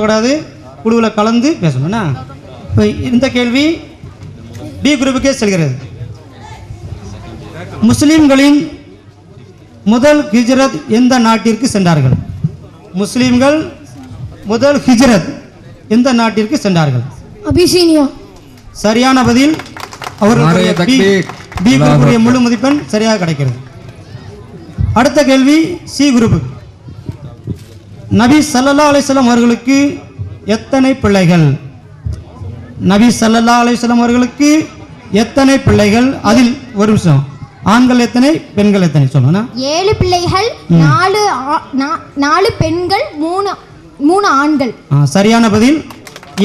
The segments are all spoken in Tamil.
கூடாது குழுவில் கலந்து பேசணும்னா? இப்போ இந்த கேள்வி பி குரூப்புக்கே செல்கிறது. முஸ்லிம்களின் முதல் ஹிஜ்ரத் எந்த நாட்டிற்கு சென்றார்கள்? முஸ்லிம்கள் முதல் ஹிஜ்ரத் எந்த நாட்டிற்கு சென்றார்கள்? அபிசீனியா சரியான பதில் அவர்களுடைய பி குரூப்புடைய முழு மதிப்பெண் சரியாக கிடைக்கிறது. அடுத்த கேள்வி சி குரூப் நபி ஸல்லல்லாஹு அலைஹி வஸல்லம் அவர்களுக்கு எத்தனை பிள்ளைகள்? நபி ஸல்லல்லாஹு அலைஹி வஸல்லம் அவர்களுக்கு எத்தனை பிள்ளைகள்? அதில் ஒரு நிமிஷம். ஆண்கள் எத்தனை பெண்கள் எத்தனை சொல்லணும் ஏழு பிள்ளைகள் நாலு நாலு பெண்கள் மூணு மூணு ஆண்கள். சரியான பதில்.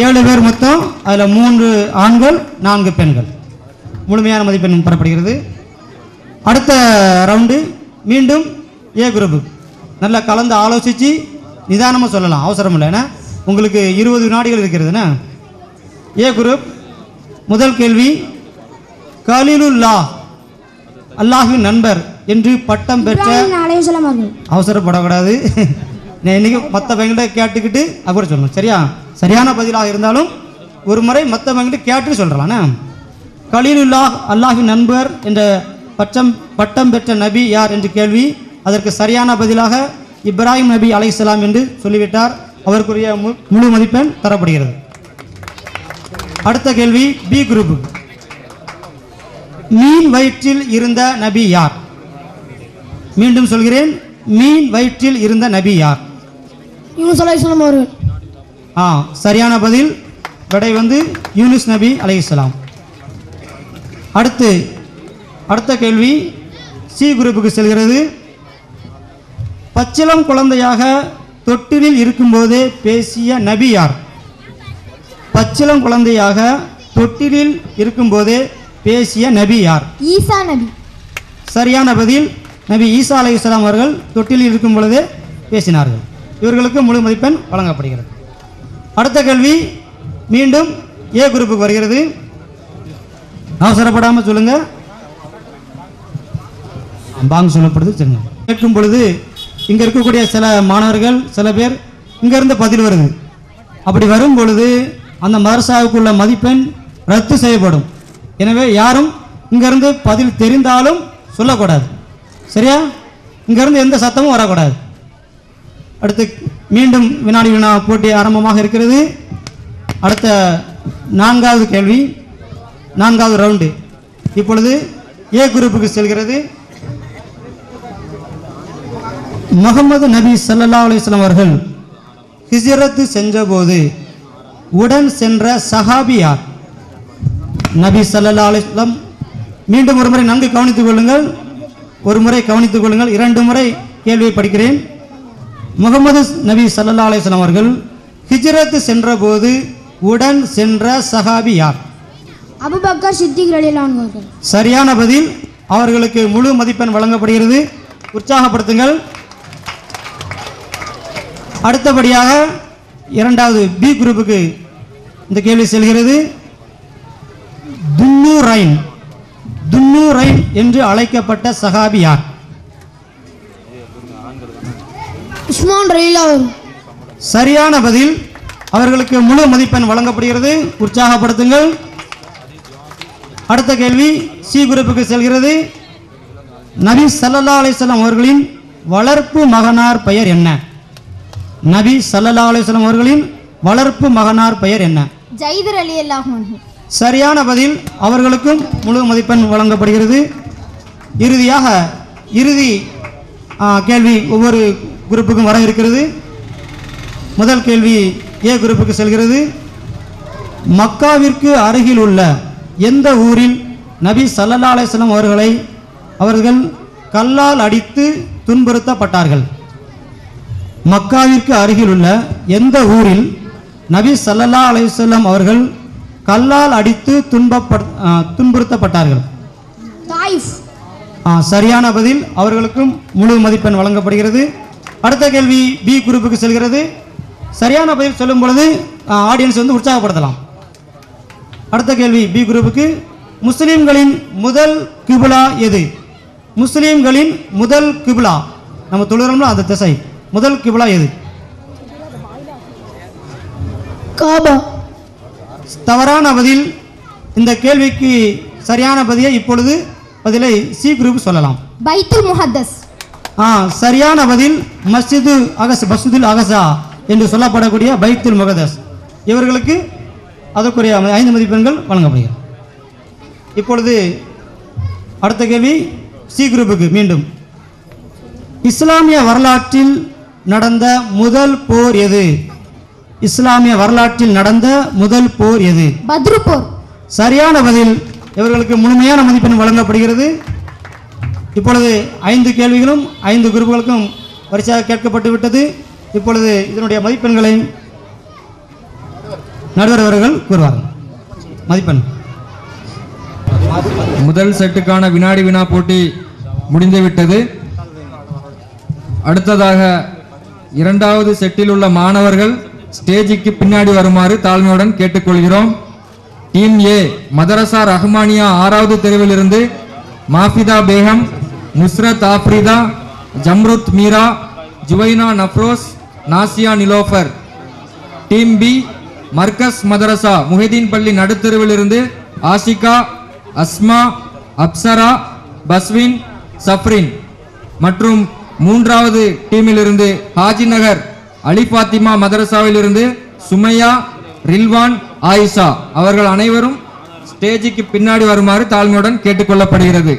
ஏழு பேர் மொத்தம் அதில் மூன்று ஆண்கள் நான்கு பெண்கள். முழுமையான மதிப்பெண் பெறப்படுகிறது. அடுத்த ரவுண்டு மீண்டும் ஏ குரூப் நல்லா கலந்து ஆலோசித்து நிதானமாக சொல்லலாம். அவசரம் இல்லை. ஏன்னா உங்களுக்கு இருபது வினாடிகள் இருக்கிறதுனா ஏ குரூப் முதல் கேள்வி கலீலுல்லா அல்லாஹ்வின் நண்பர் என்று பட்டம் பெற்ற அவசரப்படக்கூடாது. நான் இன்னைக்கு மற்ற பையன்கிட்ட கேட்டுக்கிட்டு அப்புறம் சொல்லணும். சரியா? சரியான பதிலாக இருந்தாலும் ஒரு முறை மற்ற பையன்கிட்ட கேட்டு சொல்கிறலாண்ணே கலீலுல்லாஹ் அல்லாஹின் நண்பர் என்ற பட்டம் பட்டம் பெற்ற நபி யார் என்று கேள்வி. அதற்கு சரியான பதிலாக இப்ராஹிம் நபி அலைஹிஸ்ஸலாம் என்று சொல்லிவிட்டார். அவருக்குரிய முழு மதிப்பெண் தரப்படுகிறது. அடுத்த கேள்வி பி குரூப் மீன் வயிற்றில் இருந்த நபி யார்? மீண்டும் சொல்கிறேன் மீன் வயிற்றில் இருந்த நபி யார்? யூனுஸ் அவர்கள். ஆ சரியான பதில். விடை வந்து யூனுஸ் நபி அலைஹிஸ்ஸலாம் அடுத்து அடுத்த கேள்வி சி குரூப்புக்கு செல்கிறது. பச்சிளம் குழந்தையாக தொட்டிலில் இருக்கும்போதே பேசிய நபி யார்? பச்சிளம் குழந்தையாக தொட்டிலில் இருக்கும்போதே பேசிய நபி யார்? ஈசா நபி. சரியான பதில் நபி ஈசா அலைஹிஸ்ஸலாம் அவர்கள் தொட்டிலில் இருக்கும் பொழுதே பேசினார்கள். இவர்களுக்கு முழு மதிப்பெண் வழங்கப்படுகிறது. அடுத்த கேள்வி மீண்டும் ஏ குரூப்புக்கு வருகிறது. அவசரப்படாமல் சொல்லுங்க. பாங்க சொல்லப்படுது சரிங்க கேட்கும் பொழுது இங்கே இருக்கக்கூடிய சில மாணவர்கள் சில பேர் இங்கேருந்து பதில் வருது. அப்படி வரும் பொழுது அந்த மதரசாவுக்குள்ள மதிப்பெண் ரத்து செய்யப்படும். எனவே யாரும் இங்கேருந்து பதில் தெரிந்தாலும் சொல்லக்கூடாது. சரியா? இங்கேருந்து எந்த சத்தமும் வரக்கூடாது. அடுத்து மீண்டும் வினாடி வினா போட்டி ஆரம்பமாக இருக்கிறது. அடுத்த நான்காவது கேள்வி நான்காவது ரவுண்டு. இப்பொழுது ஏ குரூப்புக்கு செல்கிறது. முகமது நபி ஸல்லல்லாஹு அலைஹி வஸல்லம் அவர்கள் ஹிஜ்ரத்து சென்றபோது உடன் சென்ற சஹாபி யார்? நபி ஸல்லல்லாஹு அலைஹி வஸல்லம். மீண்டும் ஒரு முறை நன்கு கவனித்துக் கொள்ளுங்கள். ஒரு முறை கவனித்துக் கொள்ளுங்கள். இரண்டு முறை கேள்வியை படிக்கிறேன். முகமது நபி ஸல்லல்லாஹு அலைஹி வஸல்லம் அவர்கள் ஹிஜ்ரத்து சென்றபோது உடன் சென்ற சஹாபி யார்? அபுபக்கர் சித்திக் சரியான பதில். அவர்களுக்கு முழு மதிப்பெண் வழங்கப்படுகிறது. உற்சாகப்படுத்துங்கள். அடுத்தபடியாக இரண்டாவது பி குரூப்புக்கு இந்த கேள்வி செல்கிறது. துன்னு ரைன். துன்னு ரைன் என்று அழைக்கப்பட்ட சஹாபி யார்? உஸ்மான் சரியான பதில். அவர்களுக்கு முழு மதிப்பெண் வழங்கப்படுகிறது. உற்சாகப்படுத்துங்கள். அடுத்த கேள்வி சி குரூப்புக்கு செல்கிறது. நபி ஸல்லல்லாஹு அலைஹி வஸல்லம் அவர்களின் வளர்ப்பு மகனார் பெயர் என்ன? நபி வஸல்லம் அவர்களின் வளர்ப்பு மகனார் பெயர் என்ன? ஜைதர் அலி அல்லாஹ் சரியான பதில் அவர்களுக்கும் முழு மதிப்பெண் வழங்கப்படுகிறது. இறுதியாக இறுதி கேள்வி ஒவ்வொரு குரூப்புக்கும் வர இருக்கிறது. முதல் கேள்வி ஏ குரூப்புக்கு செல்கிறது. மக்காவிற்கு அருகில் உள்ள எந்த ஊரில் நபி ஸல்லல்லாஹு அலைஹி வஸல்லம் அவர்களை அவர்கள் கல்லால் அடித்து துன்புறுத்தப்பட்டார்கள்? மக்காவிற்கு அருகில் உள்ள எந்த ஊரில் நபி ஸல்லல்லாஹு அலைஹி வஸல்லம் அவர்கள் கல்லால் அடித்து துன்பப்பட் துன்புறுத்தப்பட்டார்கள்? சரியான பதில் அவர்களுக்கும் முழு மதிப்பெண் வழங்கப்படுகிறது. அடுத்த கேள்வி பி குரூப்புக்கு செல்கிறது. சரியான பதில் சொல்லும் பொழுது ஆடியன்ஸ் வந்து உற்சாகப்படுத்தலாம். அடுத்த கேள்வி பி குரூப்புக்கு முஸ்லிம்களின் முதல் கிபுலா எது? முஸ்லிம்களின் முதல் கிபுலா. நம்ம தொழுகிறோம்ல அந்த திசை. முதல் கிபுலா எது? காபா. தவறான பதில் இந்த கேள்விக்கு சரியான பதிலை இப்பொழுது பதிலை சி குரூப் சொல்லலாம். பைத்துல் முஹத்தஸ். ஆ சரியான பதில் மஸ்ஜிது அகஸ் மஸ்ஜிதுல் அகசா என்று சொல்லப்படக்கூடிய பைத்துல் முகதஸ். இவர்களுக்கு அதற்குரிய ஐந்து மதிப்பெண்கள் வழங்கப்படுகிறது. இப்பொழுது அடுத்த கேள்வி சி குரூப்புக்கு மீண்டும். இஸ்லாமிய வரலாற்றில் நடந்த முதல் போர் எது? இஸ்லாமிய வரலாற்றில் நடந்த முதல் போர் எது? பத்ரு போர். சரியான பதில் இவர்களுக்கு முழுமையான மதிப்பெண் வழங்கப்படுகிறது. இப்பொழுது ஐந்து கேள்விகளும் ஐந்து குரூப்புகளுக்கும் வரிசையாக கேட்கப்பட்டு விட்டது. இப்பொழுது இதனுடைய மதிப்பெண்களை நடுவர் அவர்கள் கூறுவார்கள் மதிப்பெண். முதல் செட்டுக்கான வினாடி வினா போட்டி முடிந்துவிட்டது அடுத்ததாக இரண்டாவது செட்டில் உள்ள மாணவர்கள் ஸ்டேஜுக்கு பின்னாடி வருமாறு தாழ்மையுடன் கேட்டுக்கொள்கிறோம். டீம் ஏ மதரசா ரஹ்மானியா ஆறாவது தெருவிலிருந்து மாஃபிதா பேகம் நுஸ்ரத் ஆஃப்ரிதா ஜம்ருத் மீரா ஜுவைனா நஃப்ரோஸ் நாசியா நிலோஃபர். டீம் பி மர்கஸ் மதரசா முஹிதீன் பள்ளி நடுத்தெருவிலிருந்து ஆஷிகா அஸ்மா அப்சரா பஸ்வின் சஃப்ரின். மற்றும் மூன்றாவது டீமிலிருந்து ஹாஜி நகர் அலி பாத்திமா மதரசாவிலிருந்து சுமையா ரில்வான் ஆயிஷா. அவர்கள் அனைவரும் ஸ்டேஜுக்கு பின்னாடி வருமாறு தாழ்மையுடன் கேட்டுக்கொள்ளப்படுகிறது.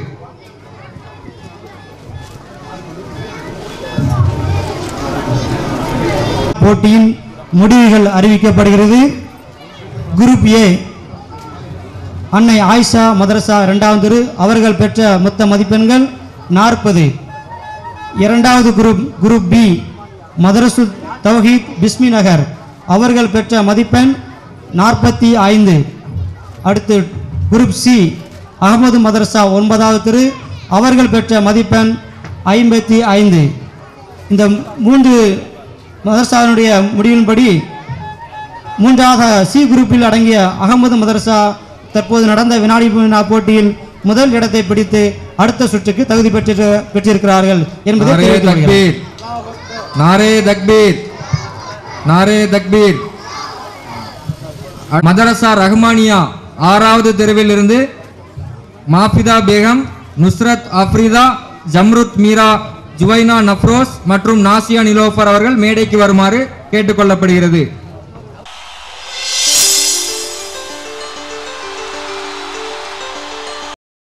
போட்டியின் முடிவுகள் அறிவிக்கப்படுகிறது. குரூப் ஏ அன்னை ஆயிஷா மதரசா இரண்டாவது அவர்கள் பெற்ற மொத்த மதிப்பெண்கள் நாற்பது. இரண்டாவது group group B Madrasa Tawheed Bismi Nagar. அவர்கள் பெற்ற மதிப்பெண் நாற்பத்தி ஐந்து. அடுத்து குரூப் சி அகமது மதரசா ஒன்பதாவது திரு அவர்கள் பெற்ற மதிப்பெண் ஐம்பத்தி ஐந்து. இந்த மூன்று மதரசாவினுடைய முடிவின்படி மூன்றாவது சி குரூப்பில் அடங்கிய அகமது மதரசா தற்போது நடந்த வினாடி வினா போட்டியில் முதல் இடத்தை பிடித்து அடுத்த சுற்றுக்கு தகுதி பெற்று பெற்றிருக்கிறார்கள் என்பதை நாரே. தக்பீர். நாரே தக்பீர். மதரசா ரஹ்மானியா ஆறாவது தெருவில் இருந்து மாஃபிதா பேகம் நுஸ்ரத் அஃப்ரிதா ஜம்ருத் மீரா ஜுவைனா நஃப்ரோஸ் மற்றும் நாசியா நிலோஃபர் அவர்கள் மேடைக்கு வருமாறு கேட்டுக்கொள்ளப்படுகிறது